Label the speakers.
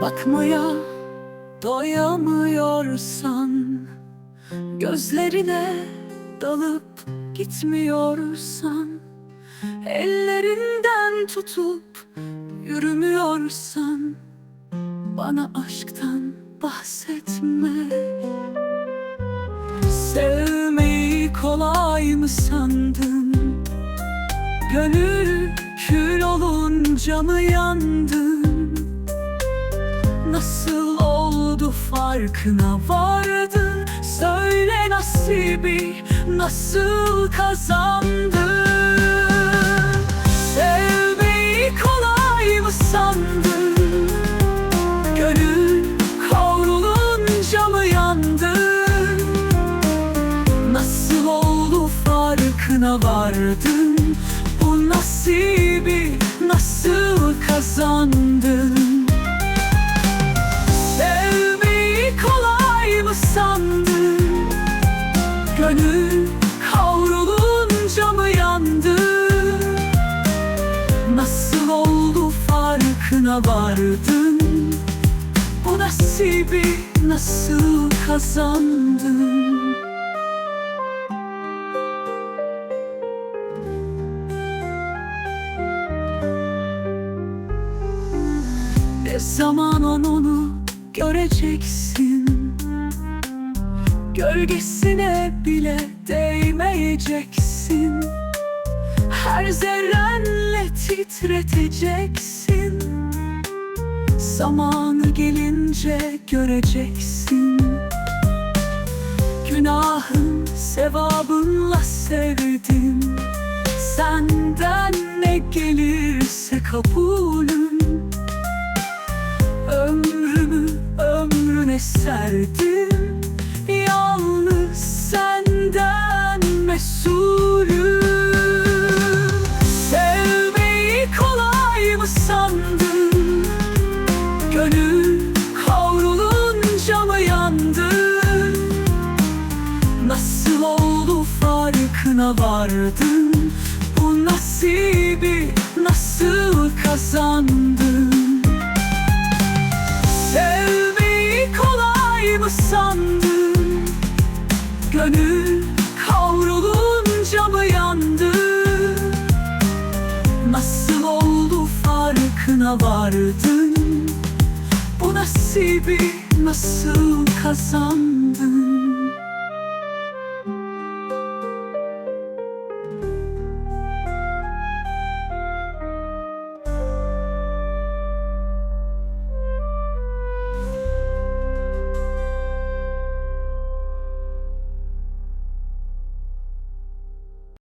Speaker 1: Bakmaya doyamıyorsan Gözlerine dalıp gitmiyorsan Ellerinden tutup yürümüyorsan Bana aşktan bahsetme Sevmeyi kolay mı sandın? Gönül kül olunca mı yandın? Nasıl oldu farkına vardın? Söyle nasibi nasıl kazandın? Sevmeyi kolay mı sandın? Gönül kavrulunca mı yandın? Nasıl oldu farkına vardın? Bu nasibi nasıl kazandın? Gönül kavrulunca mı yandın? Nasıl oldu farkına vardın? Bu nasibi nasıl kazandın? Ne zaman onu göreceksin Gölgesine bile değmeyeceksin. Her zerrenle titreteceksin. Zamanı gelince göreceksin. Günahın sevabınla sevdim. Senden ne gelirse kabulüm. Ömrümü ömrüne serdim farkına vardın? Bu nasibi nasıl kazandın? Sevmeyi kolay mı sandın? Gönül kavrulunca mı yandın? Nasıl oldu farkına vardın? Bu nasibi nasıl kazandın?